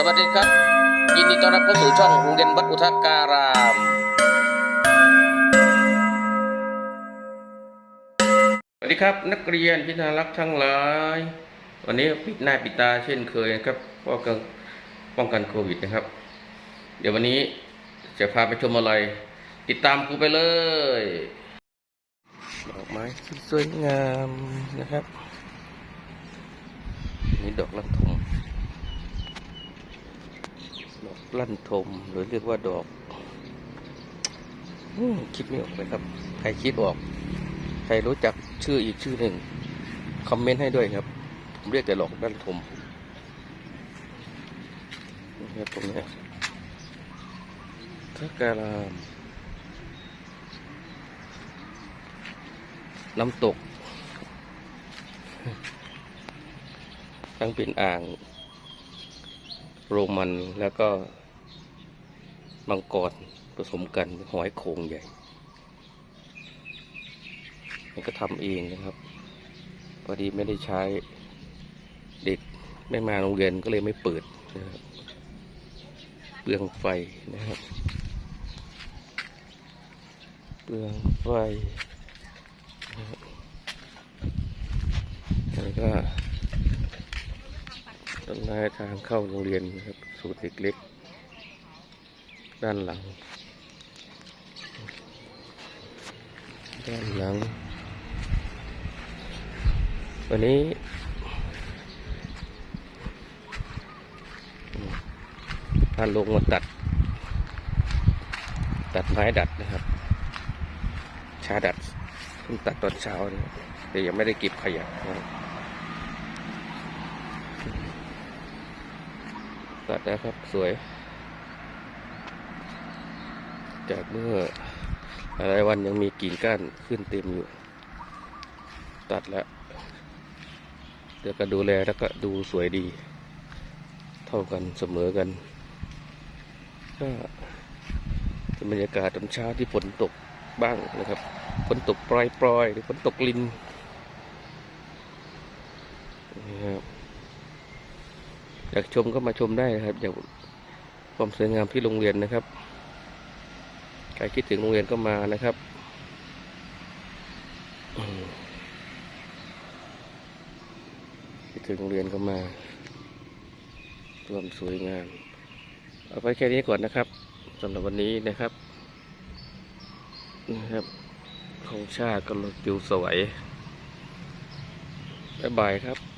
สวัสดีครับ ยินดีต้อนรับเข้าสู่ช่องโรงเรียนวัดอุทการาม สวัสดีครับ นักเรียนที่น่ารักทั้งหลาย วันนี้ปิดหน้าปิดตาเช่นเคยนะครับป้องกันป้องกันโควิดนะครับ เดี๋ยววันนี้จะพาไปชมอะไร ติดตามครูไปเลยดอกไม้ที่สวยงามนะครับ นี่ดอกลัทมดอก ลั่นทม หรือเรียกว่าดอกอคิดไม่ออกเลยครับ ใครคิดออก ใครรู้จักชื่ออีกชื่อหนึ่ง คอมเมนต์ให้ด้วยครับ ผมเรียกแต่ดอกลั่นทมนี่ตรงเนี้ยทักการามน้ำตกทั้งเป็นอ่าง โรมันแล้วก็ มังกรผสมกันหอยโขงใหญ่มันก็ทำเองนะครับพอดีไม่ได้ใช้เด็กไม่มาโรงเรียนก็เลยไม่เปิดนะครับเปลืองไฟนะครับเปลืองไฟนะครับแล้วก็ต้นไม้ทางเข้าโรงเรียนนะครับสูตรเล็กๆ ด้านหลัง ด้านหลัง วันนี้อืมพาลงมาตัด ตัดไม้ดัดนะครับ ชาดัดเพิ่งตัดตอนเช้านะครับแต่ยังไม่ได้เก็บขยะนะครับตัดแล้วครับสวย จากเมื่อหลายวันยังมีกิ่งก้านขึ้นเต็มอยู่ ตัดแล้วเดี๋ยวก็ดูแลแล้วก็ดูสวยดี เท่ากันเสมอกัน ก็เป็นบรรยากาศตอนเช้าที่ฝนตกบ้างนะครับฝนตกปล่อยๆหรือฝนตกลินนี่ครับอยากชมก็มาชมได้นะครับ อยากความสวยงามที่โรงเรียนนะครับ ใครคิดถึงโรงเรียนก็มานะครับคิดถึงโรงเรียนก็มาควมสวยงาม เอาไปแค่นี้ก่อนนะครับสำหรับวันนี้นะครับนะครับของชาติกำลังจิวสวยบ๊ายบายครับ